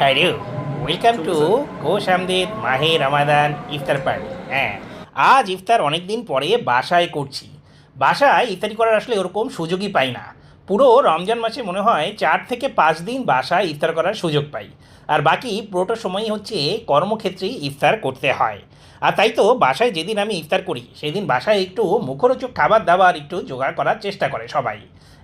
Hello welcome to Ghosh আমদের মাহে রমাদান ইফতার party হ্যাঁ আজ ইফতার অনেক দিন পরে বাসায় করছি। বাসায় ইফতারি করার আসলে ওরকম সুযোগই পাই না। পুরো রমজান মাসে মনে হয় চার থেকে পাঁচ দিন বাসায় ইফতার করার সুযোগ পাই। আর বাকি পুরোটা সময়ই হচ্ছে কর্মক্ষেত্রেই ইফতার করতে হয়। আর তাই তো বাসায় যেদিন আমি ইফতার করি সেদিন বাসায় একটু মুখরোচক খাবার দাবার একটু জোগাড় করার চেষ্টা করে সবাই।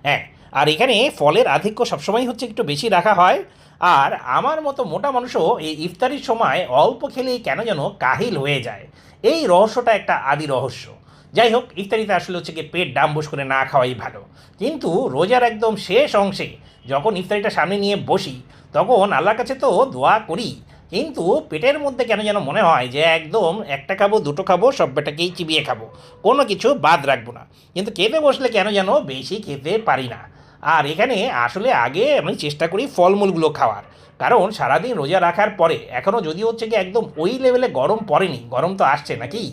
হ্যাঁ আর এখানে ফলের আধিক্য সবসময় হচ্ছে একটু বেশি রাখা হয়। আর আমার মতো মোটা মানুষও এই ইফতারির সময় অল্প খেলেই কেন যেন কাহিল হয়ে যায়। এই রহস্যটা একটা আদি রহস্য। যাই হোক, ইফতারিতে আসলে হচ্ছে গিয়ে পেট ডাম্বুস করে না খাওয়াই ভালো। কিন্তু রোজার একদম শেষ অংশে যখন ইফতারিটা সামনে নিয়ে বসি, তখন আল্লাহর কাছে তো দোয়া করি। কিন্তু পেটের মধ্যে কেন যেন মনে হয় যে একদম একটা খাব, দুটো খাব সবটাকেই চিবিয়ে খাব। কোনো কিছু বাদ রাখব না। কিন্তু খেতে বসলে কেন যেন বেশি খেতে পারি না। আর এখানে আসলে আগে আমি চেষ্টা করি ফলমূলগুলো খাওয়ার। কারণ সারাদিন রোজা রাখার পরে এখনও যদি হচ্ছে কি একদম ওই লেভেলে গরম পড়েনি, গরম তো আসছে নাকি?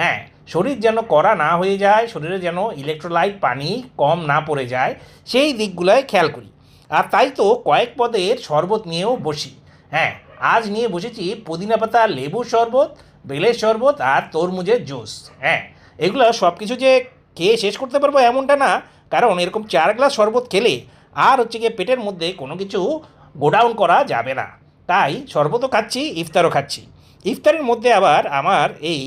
হ্যাঁ শরীর যেন কড়া না হয়ে যায়, শরীরে যেন ইলেকট্রোলাইট পানি কম না পড়ে যায়, সেই দিকগুলোয় খেয়াল করি। আর তাই তো কয়েক পদের শরবত নিয়েও বসি। হ্যাঁ আজ নিয়ে বসেছি পুদিনা পাতা, লেবুর শরবত, বেলের শরবত আর তরমুজের জুস। হ্যাঁ এগুলো সব কিছু যে খেয়ে শেষ করতে পারব এমনটা না কারণ এরকম চার গ্লাস শরবত খেলে আর হচ্ছে গিয়ে পেটের মধ্যে কোনো কিছু গোডাউন করা যাবে না। তাই শরবতও খাচ্ছি, ইফতারও খাচ্ছি। ইফতারের মধ্যে আবার আমার এই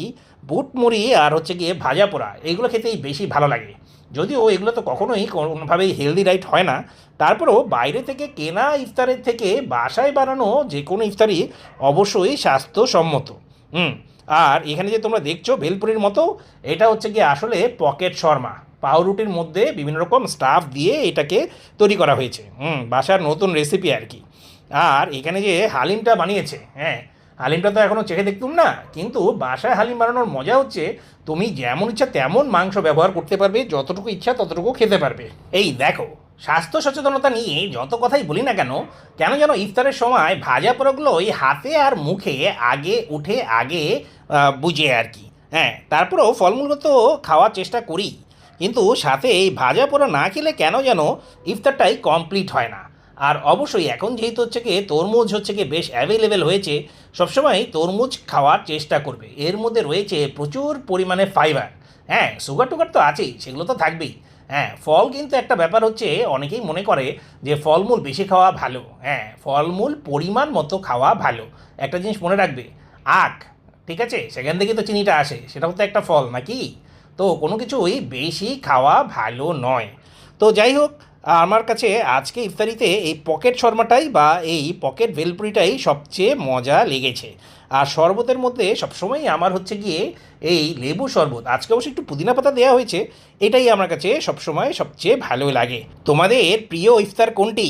বুট মুড়ি আর হচ্ছে গিয়ে ভাজা পোড়া এইগুলো খেতেই বেশি ভালো লাগে। যদিও এগুলো তো কখনোই কোনোভাবেই হেলদি ডাইট হয় না। তারপরেও বাইরে থেকে কেনা ইফতারের থেকে বাসায় বানানো যে কোনো ইফতারই অবশ্যই স্বাস্থ্যসম্মত। হুম, আর এখানে যে তোমরা দেখছ ভেলপুরির মতো, এটা হচ্ছে গিয়ে আসলে পকেট শর্মা। পাউরুটির মধ্যে বিভিন্ন রকম স্টাফ দিয়ে এটাকে তৈরি করা হয়েছে। হুম, বাসার নতুন রেসিপি আর কি। আর এখানে যে হালিমটা বানিয়েছে হ্যাঁ হালিমটা তো এখনও চেখে দেখতুম না, কিন্তু বাসায় হালিম বানানোর মজা হচ্ছে, তুমি যেমন ইচ্ছা তেমন মাংস ব্যবহার করতে পারবে, যতটুকু ইচ্ছা ততটুকু খেতে পারবে। এই দেখো, স্বাস্থ্য সচেতনতা নিয়ে যত কথাই বলি না কেন কেন যেন ইফতারের সময় ভাজা পোড়াগুলো ওই হাতে আর মুখে আগে উঠে আগে বুঝে আর কি। হ্যাঁ তারপরেও ফলমূলগুলো তো খাওয়ার চেষ্টা করি। কিন্তু সাথে এই ভাজা পোড়া না খেলে কেন যেন ইফতারটাই কমপ্লিট হয় না। আর অবশ্যই এখন যেহেতু হচ্ছে কি তরমুজ হচ্ছে কি বেশ অ্যাভেলেবেল হয়েছে, সবসময় তরমুজ খাওয়ার চেষ্টা করবে। এর মধ্যে রয়েছে প্রচুর পরিমাণে ফাইবার হ্যাঁ সুগার টুগার তো আছেই, সেগুলো তো থাকবেই। হ্যাঁ ফল কিন্তু একটা ব্যাপার হচ্ছে, অনেকেই মনে করে যে ফলমূল বেশি খাওয়া ভালো। হ্যাঁ ফলমূল পরিমাণ মতো খাওয়া ভালো। একটা জিনিস মনে রাখবে, আখ, ঠিক আছে? সেখান থেকে তো চিনিটা আসে, সেটাও তো একটা ফল নাকি? তো কোনো কিছুই বেশি খাওয়া ভালো নয়। তো যাই হোক, আমার কাছে আজকে ইফতারিতে এই পকেট শর্মাটাই বা এই পকেট ভেলপুরিটাই সবচেয়ে মজা লেগেছে। আর শরবতের মধ্যে সবসময় আমার হচ্ছে গিয়ে এই লেবু শরবত। আজকে অবশ্য একটু পুদিনা পাতা দেওয়া হয়েছে, এটাই আমার কাছে সবসময় সবচেয়ে ভালো লাগে। তোমাদের প্রিয় ইফতার কোনটি?